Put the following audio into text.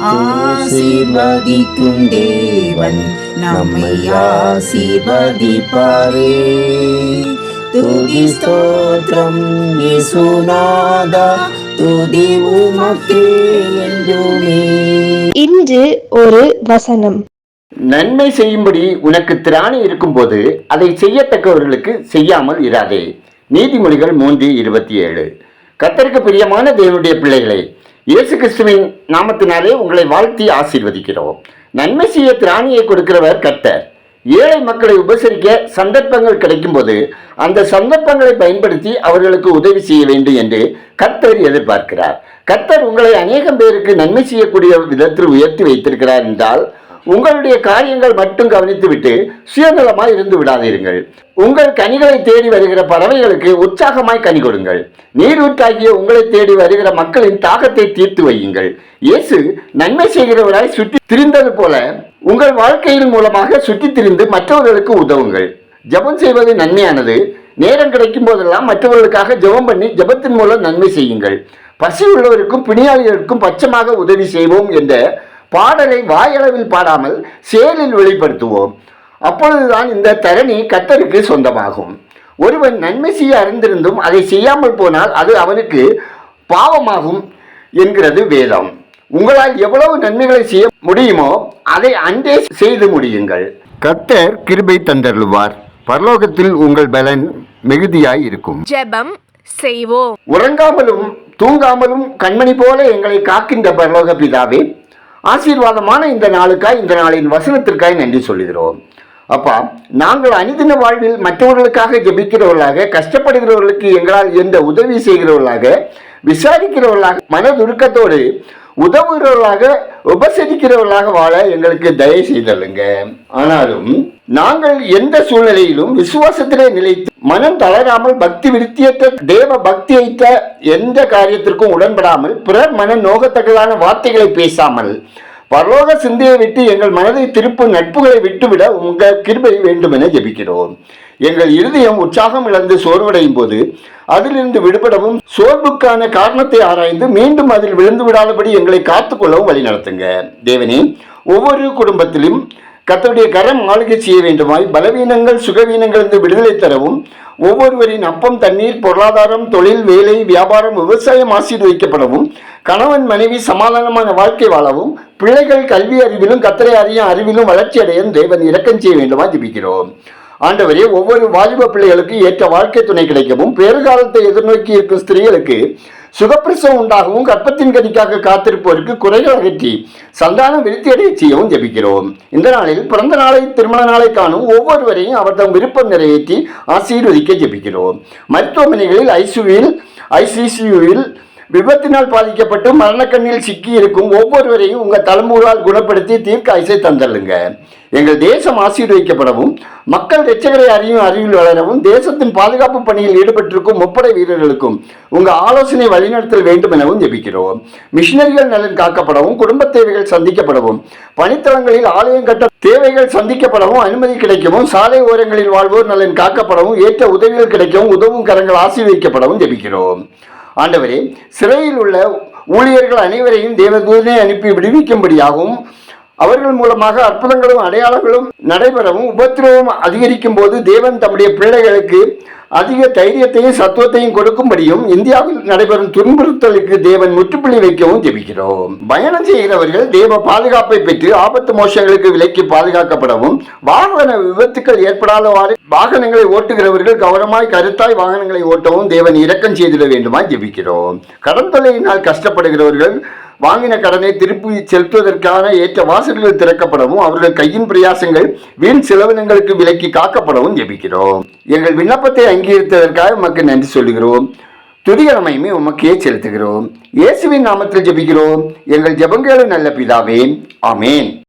ஆசீர்வதிக்கும் தேவன் நம்மை ஆசீர்வதிப்பாரே. துதி ஸ்தோத்திரம் இயேசுநாதா துதி உமக்கே என்றுமே. இன்று ஒரு வசனம். நன்மை செய்யும்படி உனக்கு திராணி இருக்கும்போது அதை செய்யத்தக்கவர்களுக்கு செய்யாமல் இராதே. நீதிமொழிகள் மூன்று இருபத்தி ஏழு. கத்தருக்கு பிரியமான தேவனுடைய பிள்ளைகளை இயேசு கிறிஸ்துவின் நாமத்தினாலே உங்களை வாழ்த்தி ஆசீர்வதிக்கிறோம். நன்மை செய்ய திராணியை கொடுக்கிறவர் கர்த்தர். ஏழை மக்களை உபசரிக்க சந்தர்ப்பங்கள் கிடைக்கும்போது அந்த சந்தர்ப்பங்களை பயன்படுத்தி அவர்களுக்கு உதவி செய்ய வேண்டும் என்று கர்த்தர் எதிர்பார்க்கிறார். கர்த்தர் உங்களை அநேகம் பேருக்கு நன்மை செய்யக்கூடிய விதத்தில் உயர்த்தி வைத்திருக்கிறார் என்றால் உங்களுடைய காரியங்கள் மட்டும் கவனித்துவிட்டு சுயநலமாய் இருந்து விடாதீர்கள். உங்கள் கனிகளை தேடி வருகிற பறவைகளுக்கு உற்சாகமாய் கனி கொடுங்கள். நீரூற்றாகிய உங்களை தேடி வருகிற மக்களின் தாகத்தை தீர்த்து வையுங்கள். இயேசு நன்மை செய்கிறவராய் சுற்றி திரிந்தது போல உங்கள் வாழ்க்கையின் மூலமாக சுற்றி திரிந்து மற்றவர்களுக்கு உதவுங்கள். ஜெபம் செய்வது நன்மையானது. நேரம் கிடைக்கும் போதெல்லாம் மற்றவர்களுக்காக ஜெபம் பண்ணி ஜெபத்தின் மூலம் நன்மை செய்யுங்கள். பசி உள்ளவருக்கும் பிணியாளிகளுக்கும் பச்சமாக உதவி செய்வோம் என்ற பாடலை வாயளவில் பாடாமல் செயலில் வெளிப்படுத்துவோம். அப்பொழுதுதான் இந்த தரணி கத்தருக்கு சொந்தமாகும். ஒருவன் நன்மை செய்ய அறிந்திருந்தும் அதை செய்யாமல் போனால் அது அவனுக்கு பாவமாகும் என்கிறது வேதம். உங்களால் எவ்வளவு நன்மைகளை செய்ய முடியுமோ அதை அன்றே செய்து முடியுங்கள். கர்த்தர் கிருபை தந்தருள்வார். பரலோகத்தில் உங்கள் பலன் மிகுதியாய் இருக்கும். ஜெபம் செய்வோம். உறங்காமலும் தூங்காமலும் கண்மணி போல எங்களை காக்கின்ற பரலோக பிதாவே ஆசீர்வாதமான இந்த நாளுக்காய் இந்த நாளின் வசனத்திற்காய் நன்றி சொல்லுகிறோம். அப்பா நாங்கள் அனிதின வாழ்வில் மற்றவர்களுக்காக ஜெபிக்கிறவர்களாக கஷ்டப்படுகிறவர்களுக்கு எங்களால் எந்த உதவி செய்கிறவர்களாக விசாரிக்கிறவர்களாக மனதுருக்கத்தோடு உதவுகிறவர்களாக உபசரிக்கிறவர்களாக வாழ எங்களுக்கு தயவு செய்தல்லுங்க. ஆனாலும் நாங்கள் எந்த சூழ்நிலையிலும் விசுவாசத்திலே நிலைத்து மனம் தளராமல் பக்தி விருத்தியற்ற தேவ பக்தியைத்த எந்த காரியத்திற்கும் உடன்படாமல் பிறர் மன நோகத்தக்கதான வார்த்தைகளை பேசாமல் பரலோக சிந்தையை விட்டு எங்கள் மனதை திருப்பும் நட்புகளை விட்டுவிட உங்கள் கிருபை வேண்டும் என ஜெபிக்கிறோம். எங்கள் இருதயம் உற்சாகம் இழந்து சோர்வடையும் போது அதிலிருந்து விடுபடவும் சோர்வுக்கான காரணத்தை ஆராய்ந்து மீண்டும் அதில் விழுந்து விடாதபடி எங்களை காத்துக்கொள்ளவும் வழி நடத்துங்க. தேவனே ஒவ்வொரு குடும்பத்திலும் கத்தருடைய கரம் ஆளுகை செய்ய வேண்டுமாய் பலவீனங்கள் சுகவீனங்களிலிருந்து விடுதலை தரவும் ஒவ்வொருவரின் அப்பம் தண்ணீர் பொருளாதாரம் தொழில் வேலை வியாபாரம் விவசாயம் ஆசீர்வதிக்கப்படவும் கணவன் மனைவி சமாதானமான வாழ்க்கை வாழவும் பிள்ளைகள் கல்வி அறிவிலும் கத்தரை அறியும் அறிவிலும் வளர்ச்சி அடையும் தேவன் இறக்கம் செய்ய வேண்டுமா ஜெபிக்கிறோம். ஆண்டவரே ஒவ்வொரு வாலிப பிள்ளைகளுக்கு ஏற்ற வாழ்க்கை துணை கிடைக்கவும் பேறுகாலத்தை எதிர்நோக்கி இருக்கும் ஸ்திரீகளுக்கு சுகப்பிரசவம் உண்டாகவும் கற்பத்தின் கதிக்காக காத்திருப்போருக்கு குறைகள் அகற்றி சந்தானம் விருத்தியடைய செய்யவும் ஜபிக்கிறோம். இந்த நாளில் பிறந்த நாளை திருமண நாளை காணும் ஒவ்வொருவரையும் அவர்தம் விருப்பம் நிறைவேற்றி ஆசீர்வதிக்க ஜெபிக்கிறோம். மருத்துவமனைகளில் ஐசியூவில் ஐசிசியூவில் விபத்தினால் பாதிக்கப்பட்டு மரணக்கண்ணில் சிக்கி இருக்கும் ஒவ்வொருவரையும் உங்கள் தலைமுறால் குணப்படுத்தி தீர்க்க ஐசை தந்தள்ளுங்க. எங்கள் தேசம் ஆசீர்வதிக்கப்படவும் மக்கள் ரச்சகரை அறியும் அறிவில் வளரவும் தேசத்தின் பாதுகாப்பு பணியில் ஈடுபட்டிருக்கும் முப்படை வீரர்களுக்கும் உங்கள் ஆலோசனை வழிநடத்தல் வேண்டும் எனவும் ஜெபிக்கிறோம். மிஷினரிகள் நலன் காக்கப்படவும் குடும்ப தேவைகள் சந்திக்கப்படவும் பணித்தளங்களில் ஆலயம் கட்ட தேவைகள் சந்திக்கப்படவும் அனுமதி கிடைக்கவும் சாலை ஓரங்களில் வாழ்வோர் நலன் காக்கப்படவும் ஏற்ற உதவிகள் கிடைக்கவும் உதவும் கரங்கள் ஆசீர்வதிக்கப்படவும் ஜெபிக்கிறோம். ஆண்டவரே சிறையில் உள்ள ஊழியர்கள் அனைவரையும் தேவதூதனை அனுப்பி விடுவிக்கும்படியாகவும் அவர்கள் மூலமாக அற்புதங்களும் அடையாளங்களும் நடைபெறவும் உபத்திரவம் அதிகரிக்கும் போது தேவன் தம்முடைய பிள்ளைகளுக்கு அதிக தைரியத்தையும் சத்துவத்தையும் கொடுக்கும்படியும் இந்தியாவில் நடைபெறும் துன்புறுத்தலுக்கு தேவன் முற்றுப்புள்ளி வைக்கவும் ஜெபிக்கிறோம். பயணம் செய்கிறவர்கள் தேவ பாதுகாப்பை பெற்று ஆபத்து மோசங்களுக்கு விலக்கி பாதுகாக்கப்படவும் வாகன விபத்துக்கள் ஏற்படாதவாறு வாகனங்களை ஓட்டுகிறவர்கள் கவனமாய் கருத்தாய் வாகனங்களை ஓட்டவும் தேவன் இரக்கம் செய்திட வேண்டுமாய் ஜெபிக்கிறோம். கடந்தலையினால் கஷ்டப்படுகிறவர்கள் வாங்கின கடனை திருப்பி செலுத்துவதற்கான ஏற்ற வாசல்கள் திறக்கப்படவும் அவர்கள் கையின் பிரயாசங்கள் வீண் செலவினங்களுக்கு விலக்கி காக்கப்படவும் ஜெபிக்கிறோம். எங்கள் விண்ணப்பத்தை அங்கீகரித்ததற்காக உமக்கு நன்றி சொல்லுகிறோம். துதிகரமையுமே உமக்கே செலுத்துகிறோம். இயேசுவின் நாமத்தில் ஜெபிக்கிறோம். எங்கள் ஜெபங்களும் நல்ல பிதாவே. ஆமேன்.